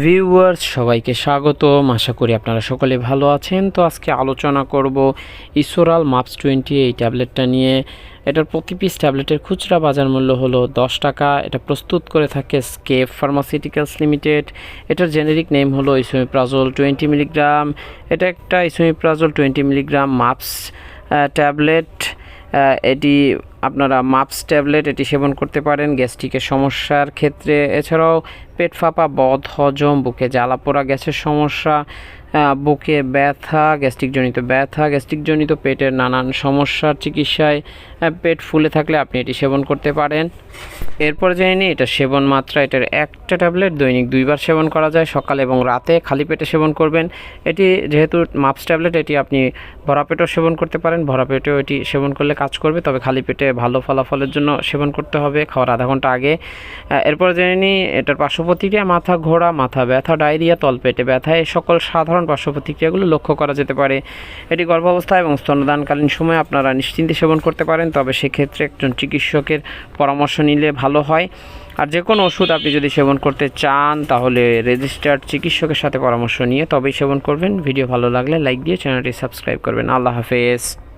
Viewers, সবাইকে স্বাগতম। আশা করি আপনারা সকলে ভালো আছেন। তো আজকে আলোচনা করব ইসোরাল মাপস টোয়েন্টি এই ট্যাবলেটটা নিয়ে। এটার প্রতি পিস ট্যাবলেটের খুচরা বাজার মূল্য হলো দশ টাকা। এটা প্রস্তুত করে থাকে স্কেপ ফার্মাসিউটিক্যালস লিমিটেড। এটার জেনেরিক নেম হলো ইসোমিপ্রাজল টোয়েন্টি মিলিগ্রাম। এটা একটা esomeprazole twenty milligram Maps tablet. এটি আপনারা মাপস ট্যাবলেট এটি সেবন করতে পারেন, গ্যাস্ট্রিকের সমস্যার ক্ষেত্রে। এছাড়াও পেট ফাঁপা, বদ, হজম, বুকে জ্বালা পোড়া, গ্যাসের সমস্যা বুকে ব্যথা, গ্যাস্ট্রিকজনিত ব্যথা, গ্যাস্ট্রিকজনিত পেটের নানান সমস্যার চিকিৎসায় পেট ফুলে থাকলে আপনি এটি সেবন করতে পারেন। এরপর জেনে নিই, এটা সেবন মাত্রা, এটার একটা ট্যাবলেট, দৈনিক দুইবার সেবন করা যায়, সকালে এবং রাতে খালি পেটে সেবন করবেন। এটি যেহেতু মাপস ট্যাবলেট, এটি আপনি ভরা পেটেও সেবন করতে পারেন, ভরা পেটেও এটি সেবন করলে কাজ করবে, তবে খালি পেটে ভালো ফলাফলের জন্য সেবন করতে হবে, খাওয়ার আধা ঘণ্টা আগে। এরপরে জেনে নিই, এটার পার্শ্ব প্রতিক্রিয়া মাথা ঘোরা, মাথা ব্যথা, ডায়রিয়া, তলপেটে ব্যথা, এই সকল সাধারণ পার্শ্ব প্রতিক্রিয়াগুলো লক্ষ্য করা যেতে পারে। এটি গর্ভাবস্থা এবং স্তনদানকালীন সময়ে আপনারা নিশ্চিন্তে সেবন করতে পারেন, তবে সেক্ষেত্রে একজন চিকিৎসকের পরামর্শ নিলে ভালো হয়। আর যে কোনো ওষুধ আপনি যদি সেবন করতে চান, তাহলে রেজিস্টার্ড চিকিৎসকের সাথে পরামর্শ নিয়ে তবেই সেবন করবেন। ভিডিও ভালো লাগলে লাইক দিয়ে চ্যানেলটি সাবস্ক্রাইব করবেন। আল্লাহ হাফেজ।